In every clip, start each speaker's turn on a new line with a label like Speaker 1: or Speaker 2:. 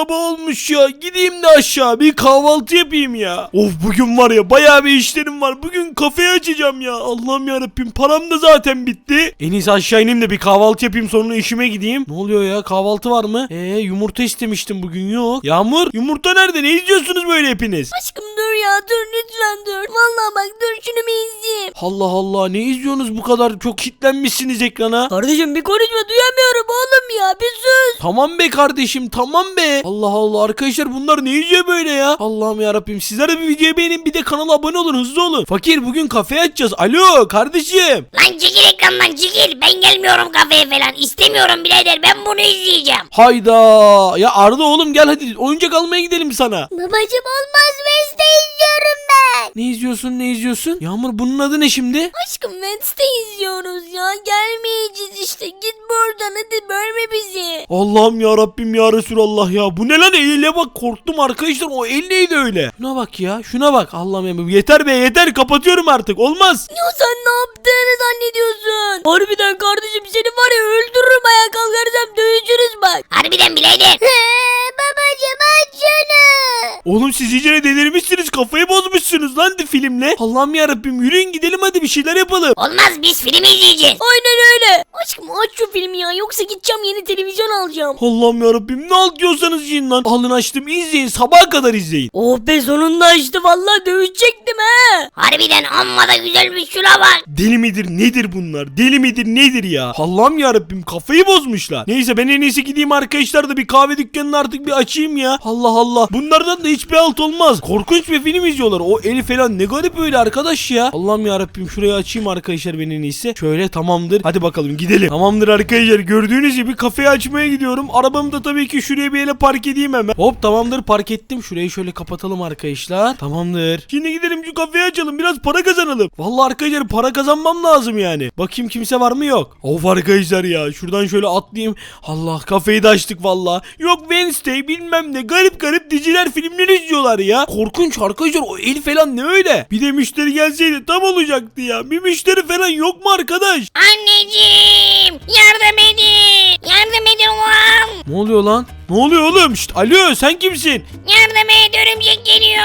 Speaker 1: sabah olmuş ya. Gideyim de aşağı bir kahvaltı yapayım ya. Of bugün var ya bayağı bir işlerim var. Bugün kafeye açacağım ya. Allah'ım yarabbim param da zaten bitti. En iyisi aşağı ineyim de bir kahvaltı yapayım sonra işime gideyim. Ne oluyor ya kahvaltı var mı? Eee yumurta istemiştim bugün yok. Yağmur yumurta nerede? Ne izliyorsunuz böyle hepiniz?
Speaker 2: Aşkım dur ya dur lütfen dur. Vallahi bak dur şunu bir izleyeyim.
Speaker 1: Allah Allah ne izliyorsunuz bu kadar çok kitlenmişsiniz ekrana.
Speaker 2: Kardeşim bir konuşma duyamıyorum oğlum ya bir sus.
Speaker 1: Tamam be kardeşim tamam be. Allah Allah arkadaşlar bunlar ne izliyor böyle ya? Allah'ım yarabbim sizler de bir videoyu beğenin bir de kanala abone olun hızlı olun. Fakir bugün kafeye açacağız. Alo kardeşim.
Speaker 3: Lan çekil ekrandan çekil. Ben gelmiyorum kafeye falan. İstemiyorum birader. Ben bunu izleyeceğim.
Speaker 1: Hayda. Ya Arda oğlum gel hadi oyuncak almaya gidelim sana.
Speaker 2: Babacım olmaz Wednesday izliyorum ben.
Speaker 1: Ne izliyorsun ne izliyorsun? Yağmur bunun adı ne şimdi?
Speaker 2: Aşkım Wednesday izliyoruz ya gelmeyeceğiz işte git buradan hadi bölme bizi.
Speaker 1: Allah'ım ya Rabbim ya Resulallah ya. Bu ne lan eline bak korktum arkadaşlar. O el neydi öyle? Şuna bak ya şuna bak. Allah'ım ya yeter be yeter kapatıyorum artık. Olmaz.
Speaker 2: Ya sen ne yaptığını zannediyorsun? Harbiden kardeşim seni var ya öldürürüm ayağa kalkarsam dövüşürüz bak.
Speaker 3: Harbiden birader.
Speaker 2: Babacım aç şunu.
Speaker 1: Oğlum siz iyice delirmişsiniz. Kafayı bozmuşsunuz lan de filmle. Allah'ım ya Rabbim yürüyün gidelim hadi bir şeyler yapalım.
Speaker 3: Olmaz biz film izleyeceğiz.
Speaker 2: Aynen öyle. Aşkım aç şu filmi ya yoksa gideceğim yeni televizyon alacağım.
Speaker 1: Allah'ım ya Rabbim ne al diyorsanız yiyin lan. Alın açtım izleyin sabaha kadar izleyin.
Speaker 2: Oh be sonunda açtı vallahi dövüşecektim he.
Speaker 3: Harbiden amma da güzelmiş şuna bak.
Speaker 1: Deli midir nedir bunlar? Deli midir nedir ya? Allah'ım ya Rabbim kafayı bozmuşlar. Neyse ben en iyisi gideyim arkadaşlar da bir kahve dükkanını artık bir açayım ya. Allah Allah. Bunlardan da hiçbir alt olmaz. Korkunç bir film izliyorlar. O eli falan ne garip öyle arkadaş ya. Allah'ım ya Rabbim şurayı açayım arkadaşlar ben en iyisi. Şöyle tamamdır. Hadi bakalım gidelim. Tamamdır arkadaşlar. Gördüğünüz gibi kafeyi açmaya gidiyorum. Arabamı da tabii ki şuraya bir yere park edeyim hemen. Hop tamamdır park ettim. Şurayı şöyle kapatalım arkadaşlar. Tamamdır. Şimdi gidelim şu kafeyi açalım. Biraz para kazanalım. Vallahi arkadaşlar para kazanmam lazım yani. Bakayım kimse var mı yok. Of arkadaşlar ya. Şuradan şöyle atlayayım. Allah kafeyi de açtık valla. Yok Wednesday bilmem ne. Garip garip diziler filmleri izliyorlar ya. Korkunç arkadaşlar. O el falan ne öyle? Bir de müşteri gelseydi tam olacaktı ya. Bir müşteri falan yok mu arkadaş?
Speaker 3: Anneciğim yardım edin. Yardım edin ulan.
Speaker 1: Ne oluyor lan? Ne oluyor oğlum? Şşt, alo sen kimsin?
Speaker 3: Yardım et örümcek geliyor.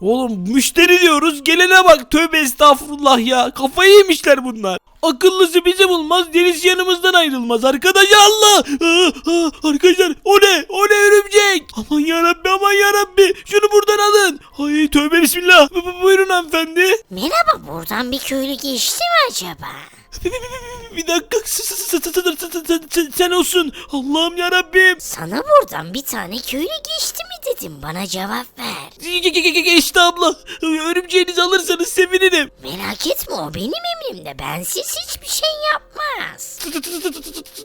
Speaker 1: Oğlum müşteri diyoruz gelene bak tövbe estağfurullah ya kafayı yemişler bunlar. Akıllısı bizi bulmaz deniz yanımızdan ayrılmaz arkadaş Allah. Ah, ah, arkadaşlar o ne o ne örümcek. Aman yarabbi aman yarabbi şunu buradan alın. Ay tövbe bismillah. Bu- bu- Buyurun hanımefendi.
Speaker 3: Merhaba buradan bir köylü geçti mi acaba?
Speaker 1: Bir dakika s- s- s- s- s- s- s- sen olsun Allah'ım yarabbim.
Speaker 3: Sana buradan bir tane köylü geçti mi dedim bana cevap ver.
Speaker 1: Ge- ge- ge- ge- Geçti abla. Örümceğinizi alırsanız sevinirim.
Speaker 3: Merak etme o benim emrimde bensiz hiçbir şey yapmaz.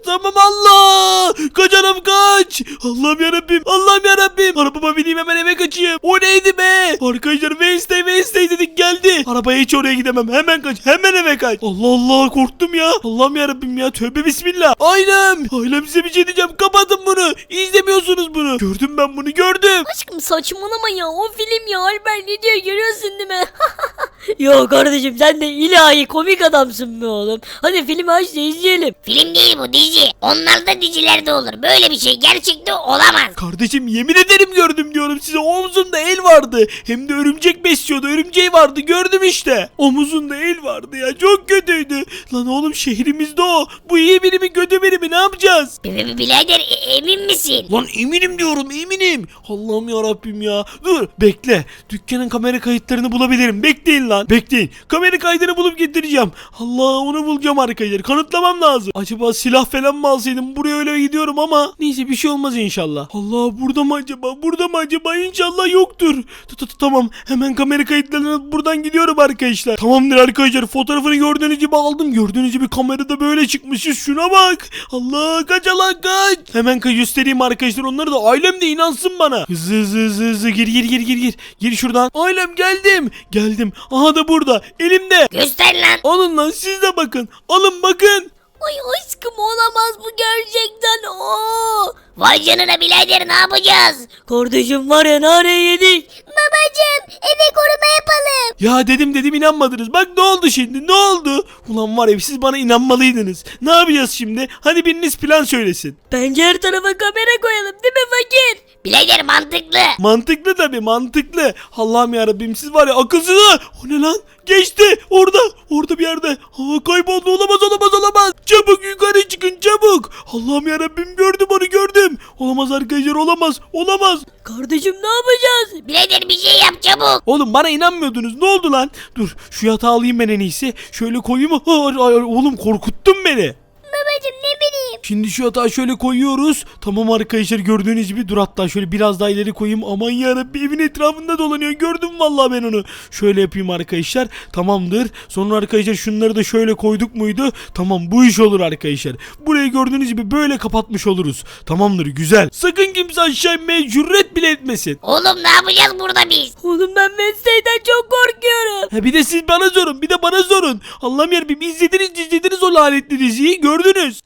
Speaker 1: Tamam Allah! Kaç anam kaç! Allah'ım yarabbim! Allah'ım yarabbim! Arabama bineyim hemen eve kaçayım. O neydi be? Arkadaşlar Wednesday Wednesday dedik geldi. Arabaya hiç oraya gidemem. Hemen kaç. Hemen eve kaç. Allah Allah korktum ya. Allah'ım yarabbim ya. Tövbe bismillah. Ailem. Ailem size bir şey diyeceğim. Kapatın bunu. İzlemiyorsunuz bunu. Gördüm ben bunu gördüm.
Speaker 2: Aşkım saçmalama ya o film ya Albert ne diyor görüyorsun değil mi? Yo kardeşim sen de ilahi komik adamsın be oğlum. Hadi filmi aç da izleyelim.
Speaker 3: Film değil bu dizi. Onlar da dizilerde olur. Böyle bir şey gerçekte olamaz.
Speaker 1: Kardeşim yemin ederim gördüm diyorum size. Omzunda el vardı. Hem de örümcek besliyordu. Örümceği vardı. Gördüm işte. Omuzunda el vardı ya. Çok kötüydü. Lan oğlum şehrimizde o. Bu iyi biri mi kötü biri mi ne yapacağız?
Speaker 3: B- b- Birader e- emin misin?
Speaker 1: Lan eminim diyorum eminim. Allah'ım ya Rabbim ya. Dur bekle. Dükkanın kamera kayıtlarını bulabilirim. Bekleyin lan. Bekleyin. Kamera kaydını bulup getireceğim. Allah onu bulacağım arkadaşlar. Kanıtlamam lazım. Acaba silah falan mı alsaydım? Buraya öyle gidiyorum ama. Neyse bir şey olmaz inşallah. Allah burada mı acaba? Burada mı acaba? İnşallah yoktur. Tut tut tamam. Hemen kamera kayıtlarını alıp buradan gidiyorum arkadaşlar. Tamamdır arkadaşlar. Fotoğrafını gördüğünüz gibi aldım. Gördüğünüz gibi kamerada böyle çıkmışız. Şuna bak. Allah kaç Allah kaç. Hemen göstereyim arkadaşlar. Onları da ailem de inansın bana. Hızlı hızlı hızlı hızlı. Gir gir gir gir gir. Gir şuradan. Ailem geldim. Geldim. Aha da burada. Elimde.
Speaker 3: Göster lan.
Speaker 1: Alın lan siz de bakın. Alın bakın.
Speaker 2: Ay aşkım olamaz bu gerçekten. Oo.
Speaker 3: Vay canına birader ne yapacağız?
Speaker 2: Kardeşim var ya nane yedik.
Speaker 3: Babacım eve koruma yapalım.
Speaker 1: Ya dedim dedim inanmadınız. Bak ne oldu şimdi ne oldu? Ulan var ya siz bana inanmalıydınız. Ne yapacağız şimdi? Hadi biriniz plan söylesin.
Speaker 2: Bence her tarafa kamera koyalım değil mi fakir?
Speaker 3: Birader mantıklı.
Speaker 1: Mantıklı tabi mantıklı. Allah'ım yarabbim siz var ya akılsızı. O ne lan? Geçti orada orada bir yerde. Ha, kayboldu olamaz olamaz olamaz. Çabuk yukarı çıkın çabuk. Allah'ım yarabbim gördüm onu gördüm. Olamaz arkadaşlar olamaz olamaz.
Speaker 2: Kardeşim ne yapacağız?
Speaker 3: Birader bir şey yap çabuk.
Speaker 1: Oğlum bana inanmıyordunuz ne oldu lan? Dur şu yatağı alayım ben en iyisi. Şöyle koyayım. Ha, ay, ay, oğlum korkuttun beni.
Speaker 3: Babacım ne bileyim.
Speaker 1: Şimdi şu yatağı şöyle koyuyoruz. Tamam arkadaşlar gördüğünüz gibi dur hatta şöyle biraz daha ileri koyayım. Aman yarabbim evin etrafında dolanıyor. Gördüm vallahi ben onu. Şöyle yapayım arkadaşlar. Tamamdır. Sonra arkadaşlar şunları da şöyle koyduk muydu? Tamam bu iş olur arkadaşlar. Burayı gördüğünüz gibi böyle kapatmış oluruz. Tamamdır güzel. Sakın kimse aşağı inmeye cüret bile etmesin.
Speaker 3: Oğlum ne yapacağız burada biz?
Speaker 2: Oğlum ben Wednesday'den çok korkuyorum.
Speaker 1: Ha bir de siz bana sorun. Bir de bana sorun. Allah'ım yarabbim izlediniz izlediniz o lanetli diziyi gördünüz.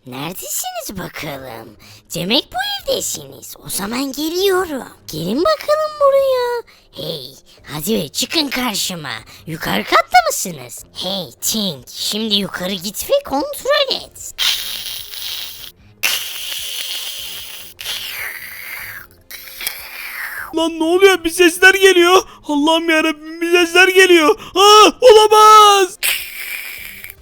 Speaker 3: Neredesiniz bakalım? Demek bu evdesiniz. O zaman geliyorum. Gelin bakalım buraya. Hey, hadi be çıkın karşıma. Yukarı katta mısınız? Hey Tink, şimdi yukarı git ve kontrol et.
Speaker 1: Lan ne oluyor? Bir sesler geliyor. Allah'ım yarabbim bir sesler geliyor. Ha olamaz.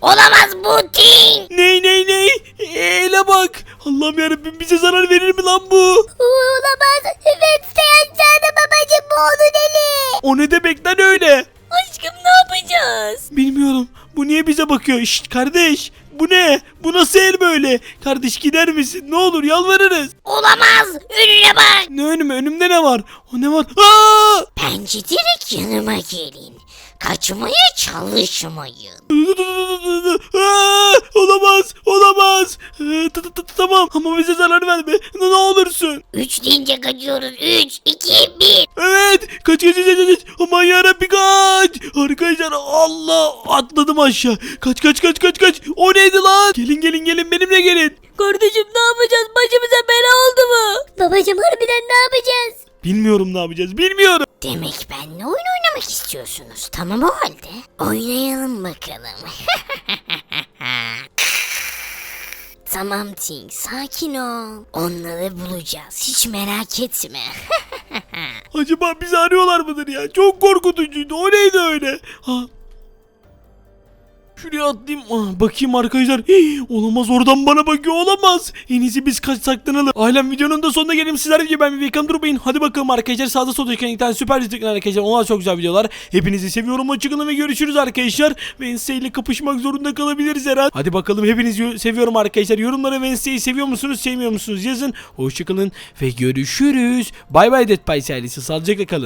Speaker 3: Olamaz bu Tink.
Speaker 1: Ney ney ney? Ele bak. Allah'ım yarabbim bize zarar verir mi lan bu?
Speaker 3: Olamaz. Wednesday aşağıda babacım bu onu deli.
Speaker 1: O ne demek lan öyle?
Speaker 2: Aşkım ne yapacağız?
Speaker 1: Bilmiyorum. Bu niye bize bakıyor? Şşt kardeş. Bu ne? Bu nasıl el böyle? Kardeş gider misin? Ne olur yalvarırız.
Speaker 3: Olamaz. Önüne bak.
Speaker 1: Ne önüme? Önümde ne var? O ne var? Aa!
Speaker 3: Bence direkt yanıma gelin. Kaçmaya çalışmayın.
Speaker 1: Aa! Olamaz. Olamaz. Ee, t- t- t- Tamam ama bize zarar verme. Ne ne olursun.
Speaker 3: Üç deyince kaçıyoruz. Üç, iki, bir.
Speaker 1: Evet. Kaç kaç kaç kaç. kaç. Aman yarabbi kaç. Arkadaşlar Allah atladım aşağı. Kaç kaç kaç kaç kaç. O neydi lan? Gelin gelin gelin benimle gelin.
Speaker 2: Kardeşim ne yapacağız? Başımıza bela oldu mu?
Speaker 3: Babacım harbiden ne yapacağız?
Speaker 1: Bilmiyorum ne yapacağız. Bilmiyorum.
Speaker 3: Demek benimle oyun oynamak istiyorsunuz. Tamam o halde. Oynayalım bakalım. tamam Tink sakin ol. Onları bulacağız. Hiç merak etme.
Speaker 1: Acaba bizi arıyorlar mıdır ya? Çok korkutucuydu. O neydi öyle? Ha. Şuraya atlayayım. Ah, bakayım arkadaşlar. Hii, olamaz oradan bana bakıyor. Olamaz. En iyisi biz kaç saklanalım. Ailem videonun da sonuna gelelim. Sizler gibi ben bir Welcome durmayın. Hadi bakalım arkadaşlar. Sağda solda çıkan tane süper tıklayın arkadaşlar. Onlar çok güzel videolar. Hepinizi seviyorum. Hoşçakalın ve görüşürüz arkadaşlar. Wednesday ile kapışmak zorunda kalabiliriz herhalde. Hadi bakalım. Hepinizi seviyorum arkadaşlar. Yorumlara Wednesday'i seviyor musunuz? Sevmiyor musunuz? Yazın. Hoşçakalın ve görüşürüz. Bay bay Dead Pies ailesi. Sağlıcakla kalın.